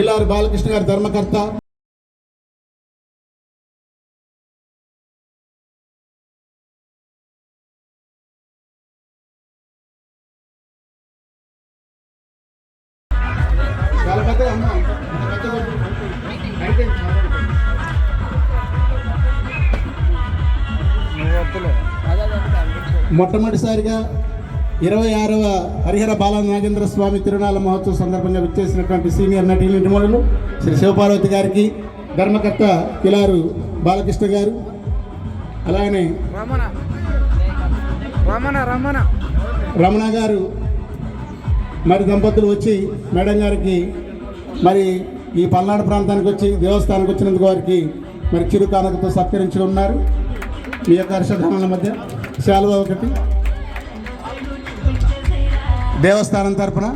కిల్లారి బాలకృష్ణ గారి ధర్మకర్త. మొట్టమొదటిసారిగా ఇరవై ఆరవ హరిహర బాల నాగేంద్ర స్వామి తిరునాళ మహోత్సవం సందర్భంగా విచ్చేసినటువంటి సీనియర్ నటి నిటిమణులు శ్రీ శివపార్వతి గారికి ధర్మకర్త కిలారు బాలకృష్ణ గారు అలాగనే రమణ. రమణ రమణ. రమణ గారు మరి దంపతులు వచ్చి మేడం గారికి మరి ఈ పల్నాడు ప్రాంతానికి వచ్చి దేవస్థానానికి వచ్చినందుకు వారికి మరి చిరు కానుకతో సత్కరించి ఉన్నారు మీ యొక్క హర్షధానాల మధ్య శాలువ ఒకటి. దేవస్థానం తరపున?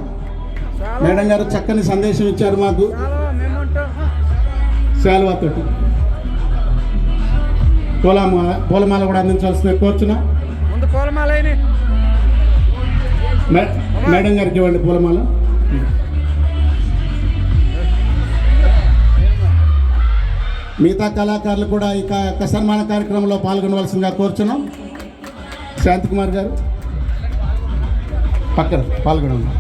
మేడం గారు చక్కని సందేశం ఇచ్చారు మాకు. చాలా మేముంటాం శాలువా తోటి. పూలమాల పూలమాల కూడా అందించాల్సిన కోరుచున్నా మే- మేడం గారికి ఇవ్వండి పూలమాల. మిగతా కళాకారులు కూడా ఈ క- యొక్క సన్మాన కార్యక్రమంలో పాల్గొనవలసిందిగా కోరుచున్నాం. శాంతికుమార్ గారు. పక్కన పాల్గొనండి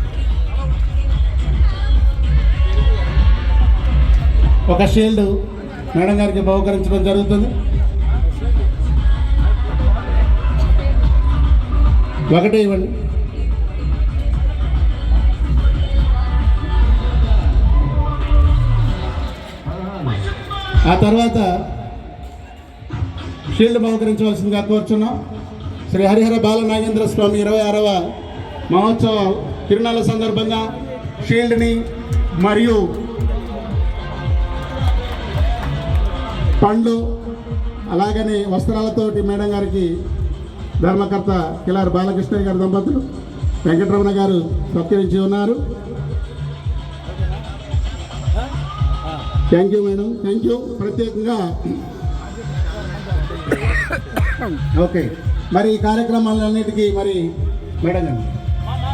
ఒక షీల్డ్ మేడం గారికి బహుకరించడం జరుగుతుంది. ఒకటే ఇవ్వండి. ఆ తర్వాత షీల్డ్ బహుకరించవలసిందిగా కోరుచున్నాం. శ్రీ హరిహర బాల నాగేంద్ర స్వామి ఇరవై ఆరవ మహోత్సవ తిరునాళ్ళ సందర్భంగా షీల్డ్ని మరియు పండ్లు అలాగని వస్త్రాలతోటి మేడం గారికి ధర్మకర్త కిలారి బాలకృష్ణ గారి దంపతులు వెంకటరమణ గారు సత్కరించి ఉన్నారు. Thank you madam thank you ప్రత్యేకంగా ఓకే మరి ఈ కార్యక్రమాలన్నిటికీ మరి మేడం గారు.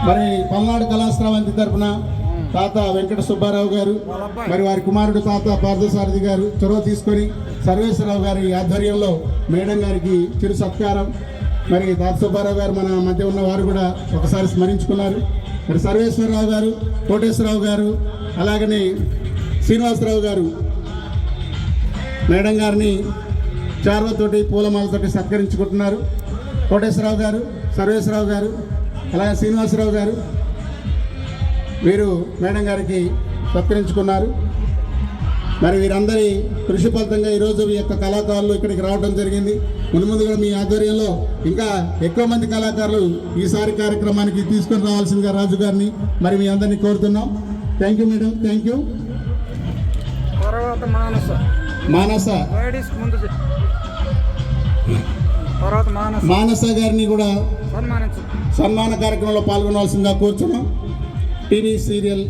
మరి పల్నాడు కళాశ్రవంతి తరపున తాత వెంకట సుబ్బారావు గారు మరి వారి కుమారుడు తాత పార్థసారథి గారు చొరవ తీసుకొని సర్వేశ్వరరావు గారి ఆధ్వర్యంలో మేడం గారికి చిరు సత్కారం. మరి తాత సుబ్బారావు గారు మన మధ్య ఉన్న వారు కూడా ఒకసారి స్మరించుకున్నారు. మరి సర్వేశ్వరరావు గారు కోటేశ్వరరావు గారు అలాగనే శ్రీనివాసరావు గారు మేడం గారిని చార్వతోటి పూలమాలతోటి సత్కరించుకుంటున్నారు. కోటేశ్వరరావు గారు సర్వేశ్వరరావు గారు అలాగే శ్రీనివాసరావు గారు? వీరు మేడం గారికి సత్కరించుకున్నారు. మరి వీరందరి కృషి ఫలితంగా ఈరోజు ఈ యొక్క కళాకారులు ఇక్కడికి రావడం జరిగింది. ముందు ముందు కూడా మీ ఆధ్వర్యంలో ఇంకా ఎక్కువ మంది కళాకారులు ఈసారి కార్యక్రమానికి తీసుకొని రావాల్సిందిగా రాజు గారిని మరి మీ అందరినీ కోరుతున్నాం. Thank you madam thank you Manasa. Manasa. Manasa. Manasa గారిని కూడా సన్మాన కార్యక్రమంలో పాల్గొనవలసిందిగా కోరుచున్నాం. టీవీ సీరియల్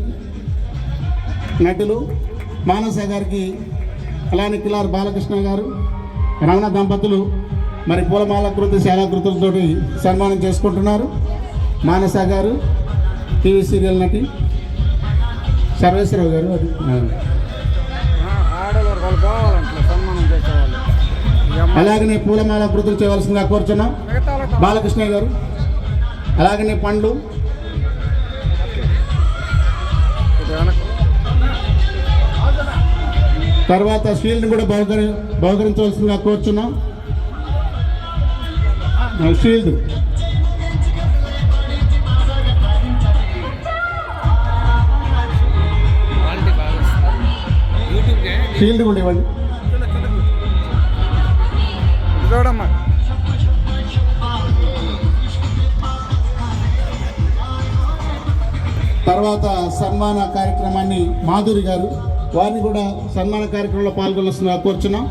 నటులు మానస గారికి అలానే కిలార్ బాలకృష్ణ గారు రమణ దంపతులు మరి పూలమాల కృతి శాలాకృతులతోటి సన్మానం చేసుకుంటున్నారు. మానస గారు టీవీ సీరియల్ నటి సర్వేశ్వరరావు గారు అది. ఆడవాళ్ళు కావాలంటే అలాగనే పూలమాల కృతులు చేయవలసిందిగా కోరుచున్నాం. మిగతా వాళ్ళకి బాలకృష్ణ గారు. అలాగనే పండ్లు. తర్వాత షీల్డ్ కూడా బహుకరి బహుకరించవలసిందిగా కోరుచున్నాం. ఆ, షీల్డ్. షీల్డ్ కూడా ఇవ్వండి. చూడమ్మా. తర్వాత సన్మాన కార్యక్రమాన్ని మాధురి గారు వారిని కూడా సన్మాన కార్యక్రమంలో పాల్గొనవలసిందిగా కోరుచున్నాం.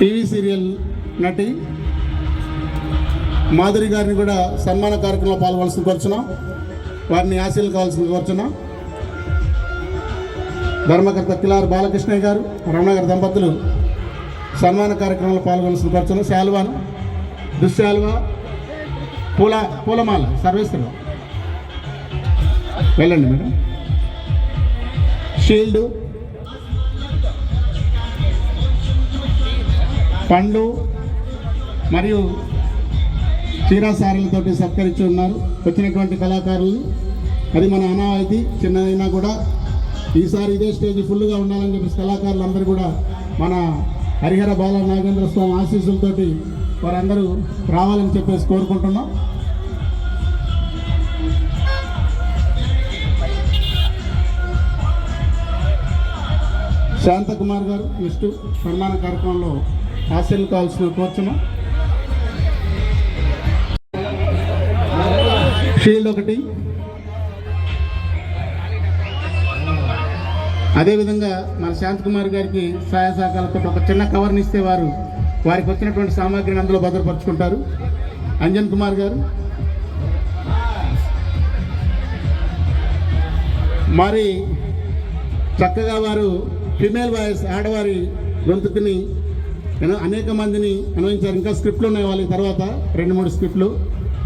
టీవీ సీరియల్ నటి మాధురి గారిని కూడా సన్మాన కార్యక్రమంలో పాల్గొనవలసిన కోరుచున్నాం. వారిని ఆశీలు కావాల్సింది కోరుచున్నాం. ధర్మకర్త కిలార్ బాలకృష్ణయ్య గారు రమణ గారి దంపతులు సన్మాన కార్యక్రమంలో పాల్గొనవలసిన కోరుచున్నాం శాల్వాను దుశ్శాల్వా పూల పూలమాల సర్వేశ్వరరావు. వెళ్ళండి మేడం. షీల్డ్ పండ్లు మరియు చీరాసారులతోటి సత్కరించి ఉన్నారు. వచ్చినటువంటి కళాకారులు అది మన అనావాయితీ చిన్నదైనా కూడా. ఈసారి ఇదే స్టేజ్ ఫుల్గా ఉండాలని చెప్పేసి కళాకారులందరూ కూడా మన హరిహర బాల నాగేంద్ర స్వామి ఆశీస్సులతోటి వారందరూ రావాలని చెప్పేసి కోరుకుంటున్నాం. శాంతకుమార్ గారు నెక్స్ట్ సన్మాన కార్యక్రమంలో హాస్యలు కావాల్సిన కోరుచున్నాం. షీల్డ్ ఒకటి. అదేవిధంగా మన శాంతకుమార్ గారికి సహాయ సహకారాలతో ఒక చిన్న కవర్ని ఇస్తే వారు వారికి వచ్చినటువంటి సామాగ్రిని అందులో భద్రపరుచుకుంటారు. అంజన్ కుమార్ గారు. మరి చక్కగా వారు ఫిమేల్ వాయిస్ ఆడవారి గొంతుకుని అనేక మందిని అనుభవించారు ఇంకా స్క్రిప్ట్లు ఉన్నాయి వాళ్ళకి తర్వాత రెండు మూడు స్క్రిప్ట్లు.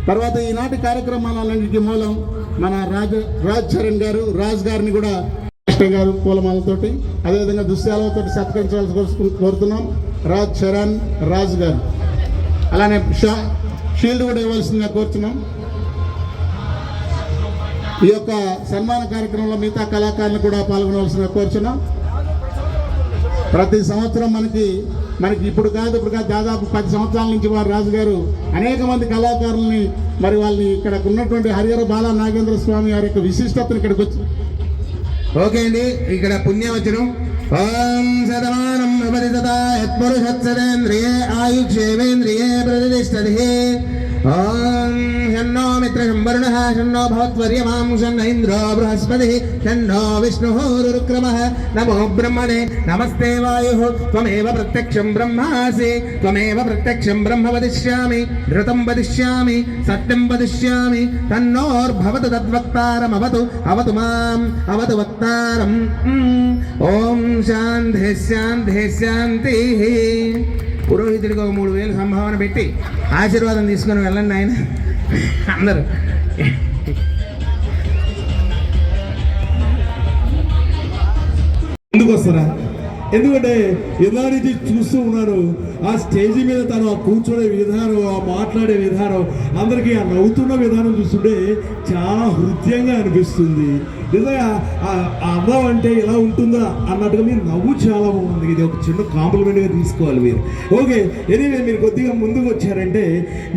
తర్వాత ఈనాటి కార్యక్రమాలన్నింటికి మూలం మన రాజ రాజ్ చరణ్ గారు రాజ్ గారిని కూడా కృష్ణ గారు పూలమాలతోటి అదేవిధంగా దుశ్యాలతో సత్కరించాల్సి కోరుతున్నాం. రాజ్ చరణ్ రాజ్ గారు. అలానే షా షీల్డ్ కూడా ఇవ్వాల్సిందిగా కోరుతున్నాం ఈ యొక్క సన్మాన కార్యక్రమంలో మిగతా కళాకారులు కూడా పాల్గొనవలసిన కోరుచున్నాం. ప్రతి సంవత్సరం మనకి మనకి ఇప్పుడు కాదు ఇప్పుడు కాదు దాదాపు పది సంవత్సరాల నుంచి వారు రాజుగారు అనేక మంది కళాకారుల్ని మరి వాళ్ళని ఇక్కడ ఉన్నటువంటి హరిహర బాల నాగేంద్ర స్వామి వారి యొక్క విశిష్టతను ఇక్కడికి వచ్చి ఓకే అండి ఇక్కడ పుణ్యవచనం. ఓం శతమానం భవతి తదా యత్పురుషత్సదేంద్రియే ఆయుక్షేవేంద్రియే ప్రతిష్టతి षण्णो मित्र शंबरण षण्णो भवत्वर्यमां बृहस्पति इन्द्रो बृहस्पतिः षण्णो नमो ब्रह्मणे, नमस्ते वायु। त्वमेव प्रत्यक्ष ब्रह्मासि, त्वमेव प्रत्यक्षं ब्रह्म वदिष्या ऋतम वदिष्या सत्यम वदिष्या तन्नोर्भवतु तद्वक्तारमवतु, अवत मवत वक्ता वक्तारम्। शांति शांति शान्तिः। పురోహితుడికి ఒక మూడు వేలు సంభావన పెట్టి ఆశీర్వాదం తీసుకొని వెళ్ళండి ఆయన. అందరూ. ఎందుకు వస్తారా ఎందుకంటే ఎలా నుంచి చూస్తూ ఉన్నాను ఆ స్టేజ్ మీద తను ఆ కూర్చునే విధానం ఆ మాట్లాడే విధానం అందరికీ ఆ నవ్వుతున్న విధానం చూస్తుంటే చాలా హృదయంగా అనిపిస్తుంది. నిజంగా ఆ అందం అంటే ఎలా ఉంటుందా అన్నట్టుగా మీరు నవ్వు చాలా బాగుంది. ఇది ఒక చిన్న కాంప్లిమెంట్గా తీసుకోవాలి మీరు. ఓకే ఎనీవే మీరు కొద్దిగా ముందుకు వచ్చారంటే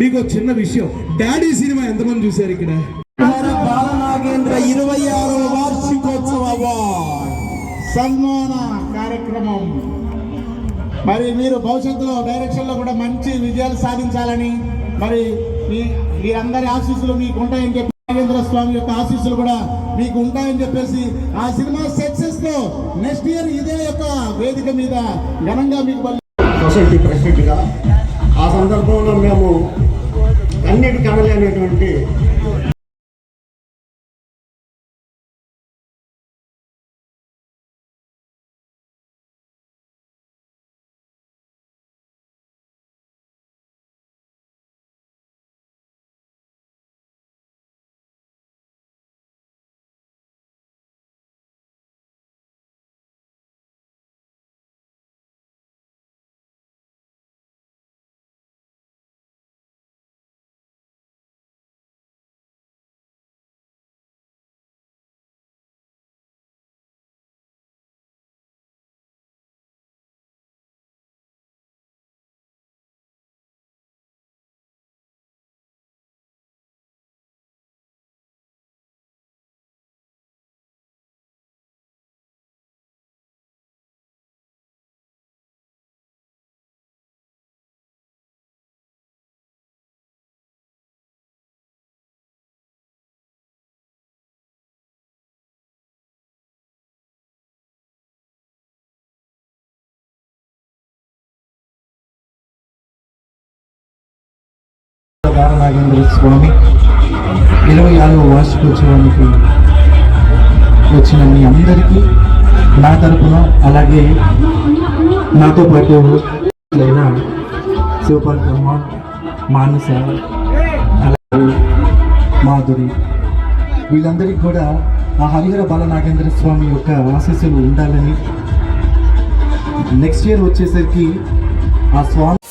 మీకు ఒక చిన్న విషయం. డాడీ సినిమా ఎంతమంది చూశారు ఇక్కడ? బాలనాగేంద్ర ఇరవై ఆరో వార్షికోత్సవ అవార్డ్. సన్మాన కార్యక్రమం. మరి మీరు భవిష్యత్తులో డైరెక్షన్లో కూడా మంచి విజయాలు సాధించాలని మరి మీ అందరి ఆశీస్సులు మీకు ఉంటాయని చెప్పి నాగేంద్ర స్వామి యొక్క ఆశీస్సులు కూడా మీకు ఉంటాయని చెప్పేసి ఆ సినిమా సక్సెస్తో నెక్స్ట్ ఇయర్ ఇదే యొక్క వేదిక మీద ఘనంగా మీకు సొసైటీ ప్రెసిడెంట్గా ఆ సందర్భంలో మేము అన్నిటికీ కనలేనటువంటి నాగేంద్ర స్వామి ఇరవై ఆరవ వార్షికోత్సవానికి వచ్చిన మీ అందరికీ నా తరపున అలాగే నాతో పాటు అయిన శివపాల్ బ్రహ్మ మానస అలాగే మాధురి వీళ్ళందరికీ కూడా ఆ హరిహర బాలనాగేంద్ర స్వామి యొక్క ఆశీస్సులు ఉండాలని నెక్స్ట్ ఇయర్ వచ్చేసరికి ఆ స్వామి